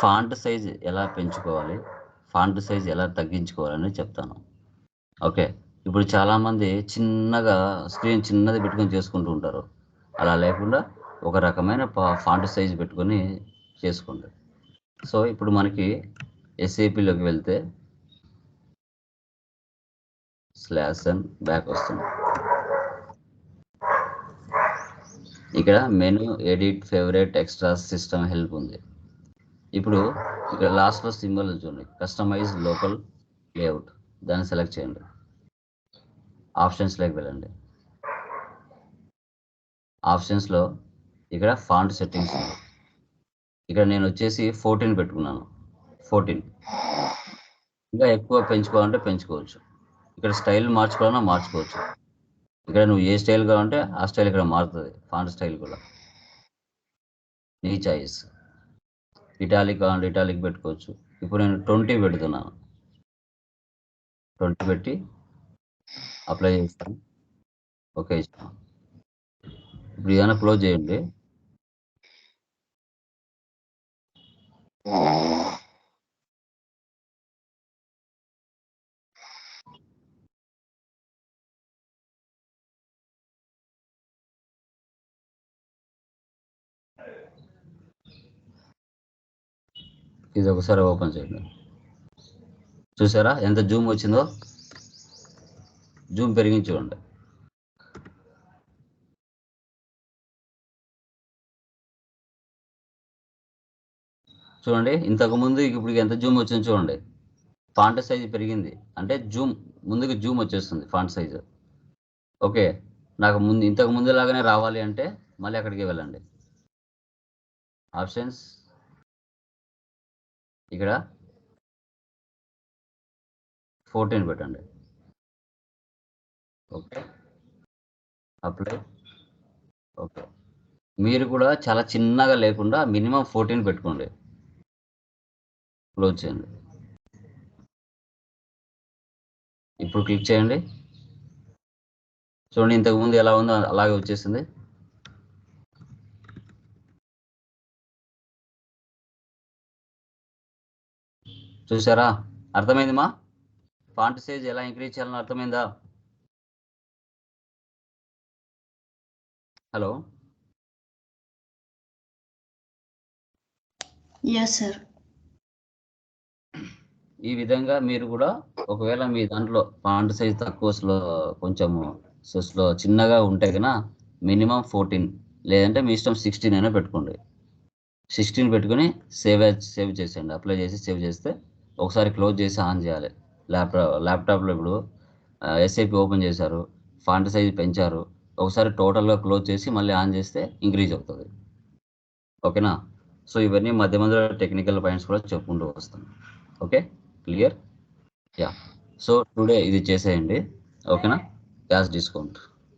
Font size ఎలా పెంచుకోవాలి? Font size ఎలా తగ్గించుకోవాలని చెప్తాను. ఓకే. ఇప్పుడు చాలామంది చిన్నగా స్క్రీన్ చిన్నది పెట్టుకొని చేసుకుంటూ ఉంటారు. అలా లేకుండా ఒక రకమైన ఫాంట్ సైజ్ పెట్టుకొని చేసుకోండి. సో ఇప్పుడు మనకి ఎస్ఏపిలోకి వెళ్తే స్లాష్ అండ్ బ్యాక్ వస్తుంది. ఇక్కడ menu edit favourite extra system help ఉంది. ఇప్పుడు ఇక్కడ లాస్ట్లో సింబల్ చూడండి. కస్టమైజ్ లోకల్ లేఅవుట్ దాన్ని సెలెక్ట్ చేయండి. ఆప్షన్స్లోకి వెళ్ళండి. ఆప్షన్స్లో ఇక్కడ ఫాంట్ సెట్టింగ్స్ ఇక్కడ నేను వచ్చేసి ఫోర్టీన్ పెట్టుకున్నాను. ఫోర్టీన్ ఇంకా ఎక్కువ పెంచుకోవాలంటే పెంచుకోవచ్చు. ఇక్కడ స్టైల్ మార్చుకోవాలన్నా మార్చుకోవచ్చు. ఇక్కడ నువ్వు ఏ స్టైల్ కావాలంటే ఆ స్టైల్ ఇక్కడ మారుతుంది. ఫాంట్ స్టైల్ కూడా. నీ చాయిస్ ఇటాలిక్ కావాలంటే ఇటాలిక్ పెట్టుకోవచ్చు. ఇప్పుడు నేను ట్వంటీ పెడుతున్నాను ట్వంటీ పెట్టి అప్లై చేస్తాను ఓకే ఇస్తాను ఇప్పుడు ఏదైనా క్లోజ్ చేయండి. ఇది ఒకసారి ఓపెన్ చేయండి. చూసారా ఎంత జూమ్ వచ్చిందో? జూమ్ పెరిగించి చూడండి. చూడండి ఇంతకు ముందు ఇప్పుడు ఎంత జూమ్ వచ్చిందో చూడండి. ఫాంట్ సైజ్ పెరిగింది. అంటే జూమ్ ముందుకు జూమ్ వచ్చేస్తుంది ఫాంట్ సైజు. ఓకే నాకు ముందు ఇంతకు ముందు లాగానే రావాలి అంటే మళ్ళీ అక్కడికి వెళ్ళండి. ఆప్షన్స్? ఇక్కడ ఫోర్టీన్ పెట్టండి. ఓకే. అప్లై. ఓకే. మీరు కూడా చాలా చిన్నగా లేకుండా మినిమం ఫోర్టీన్ పెట్టుకోండి. క్లోజ్ చేయండి. ఇప్పుడు క్లిక్ చేయండి. చూడండి ఇంతకుముందు ఎలా ఉందో అలాగే వచ్చేసింది. చూసారా? అర్థమైంది మా? ఫాంట్ సైజ్ ఎలా ఇంక్రీజ్ చేయాలని అర్థమైందా? హలో? ఎస్ సార్ ఈ విధంగా మీరు కూడా ఒకవేళ మీ దాంట్లో ఫాంట్ సైజ్ తక్కువ స్లో కొంచెము సో స్లో చిన్నగా ఉంటే కన్నా మినిమం ఫోర్టీన్ లేదంటే మీ ఇష్టం సిక్స్టీన్ అయినా పెట్టుకోండి. సిక్స్టీన్ పెట్టుకొని సేవ్ సేవ్ చేసేయండి. అప్లై చేసి సేవ్ చేస్తే ఒకసారి క్లోజ్ చేసి ఆన్ చేయాలి. ల్యాప్టాప్ ల్యాప్టాప్లో ఇప్పుడు ఎస్ఐపి ఓపెన్ చేశారు ఫాంట్ సైజ్ పెంచారు ఒకసారి టోటల్గా క్లోజ్ చేసి మళ్ళీ ఆన్ చేస్తే ఇంక్రీజ్ అవుతుంది. ఓకేనా? సో ఇవన్నీ మధ్య మధ్యలో టెక్నికల్ పాయింట్స్ కూడా చెప్పుకుంటూ వస్తాం. Okay? Clear? Yeah. So today ఇది చేసేయండి. ఓకేనా? Cash discount.